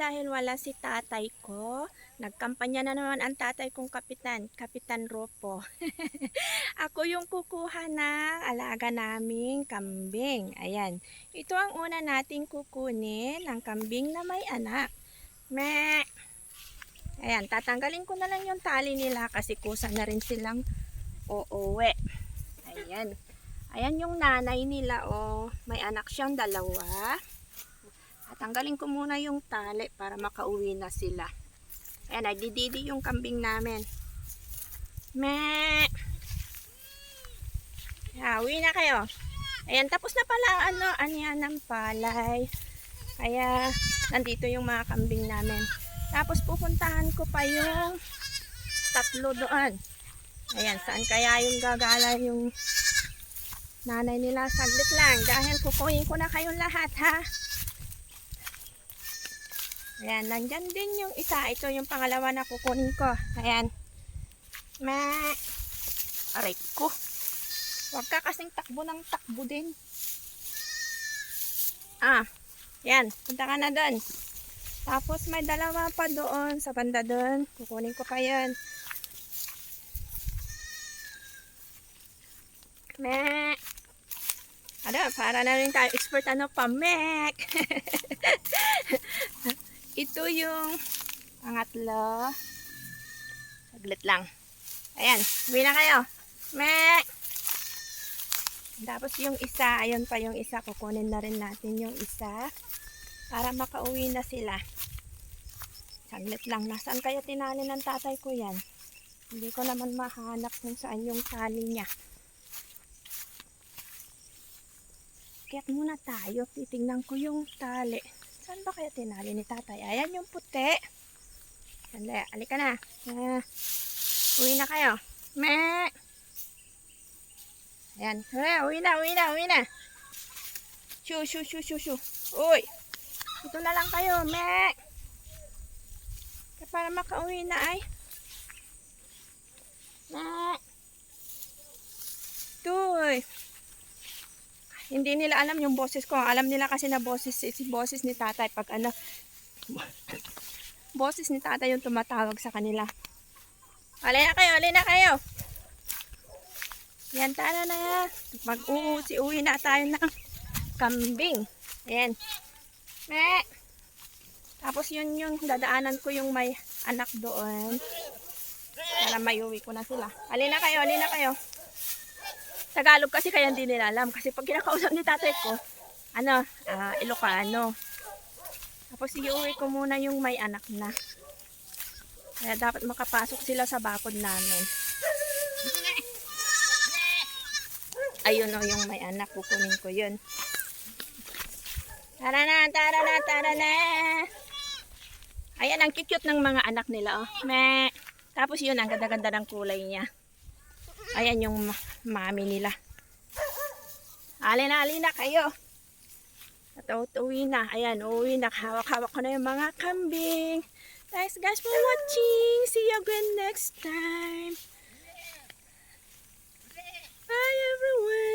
dahil wala si tatay ko. Nagkampanya na naman ang tatay kong kapitan, Kapitan Ropo. Ako yung kukuha ng alaga naming kambing. Ayan. Ito ang una nating kukunin ng kambing na may anak. Me. Ayan, tatanggalin ko na lang yung tali nila kasi kusa na rin silang uuwi. Ayan. Ayan yung nanay nila, oh. May anak siyang dalawa. Tanggalin ko muna yung tali para makauwi na sila. Ayan, nagdididi yung kambing namin. Me! Yeah, uwi na kayo. Ayan, tapos na pala ano, anihan ng palay. Kaya, nandito yung mga kambing namin. Tapos pupuntahan ko pa yung tatlo doon. Ayan, saan kaya yung gagala yung nanay nila? Saglit lang, dahil kukuhin ko na kayong lahat, ha? Ayan, nandyan din yung isa. Ito yung pangalawa na kukunin ko. Ayan. Ma. Aray ko. Huwag ka kasing takbo ng takbo din. Ah. Yan. Punta ka na doon. Tapos may dalawa pa doon sa banda doon. Kukunin ko pa yun. Mek. Ano, para na rin tayo expert ano pa, mek. Yung pangatlo. Saglit lang. Ayan, uwi na kayo. Mek! Tapos yung isa, ayun pa yung isa. Kukunin na rin natin yung isa. Para makauwi na sila. Saglit lang. Nasaan kaya tinali ng tatay ko yan? Hindi ko naman mahanap kung saan yung tali niya. Kaya muna tayo. Titingnan ko yung tali. Saan ba kaya tinali ni tatay? Ayan yung puti. Sandali, alika na. Ah, uwi na kayo. Me! Ayan. Ah, uwi na, uwi na, uwi na. Shoo, shoo, shoo, shoo, shoo. Uy! Ito na lang kayo, me! Para makauwi na ay. Me! Tuy! Hindi nila alam yung boses ko. Alam nila kasi na boses, boses ni tatay pag ano, boses ni tatay yung tumatawag sa kanila. Alin na kayo, alin na kayo. Yan, tara na. Mag-uuwi uwi na tayo ng kambing. Ayan. Me. Tapos yun yung dadaanan ko yung may anak doon. Para may uwi ko na sila. Alin na kayo, alin na kayo. Tagalog kasi kaya hindi nila alam. Kasi pag kinakausap ni tatay ko, ano, ah, Ilocano. Tapos iuwi ko muna yung may anak na. Kaya dapat makapasok sila sa bakod namin. Ayun o yung may anak. Kukunin ko yun. Tara na, tara na, tara na. Ayan, ang cute ng mga anak nila. Oh. Me. Tapos yun, ang ganda-ganda ng kulay niya. Ayan yung ma- mami nila. Alin na, alin na kayo. At uwi na. Ayan, uwi na. Hawak-hawak ko na yung mga kambing. Thanks guys for watching. See you again next time. Bye everyone.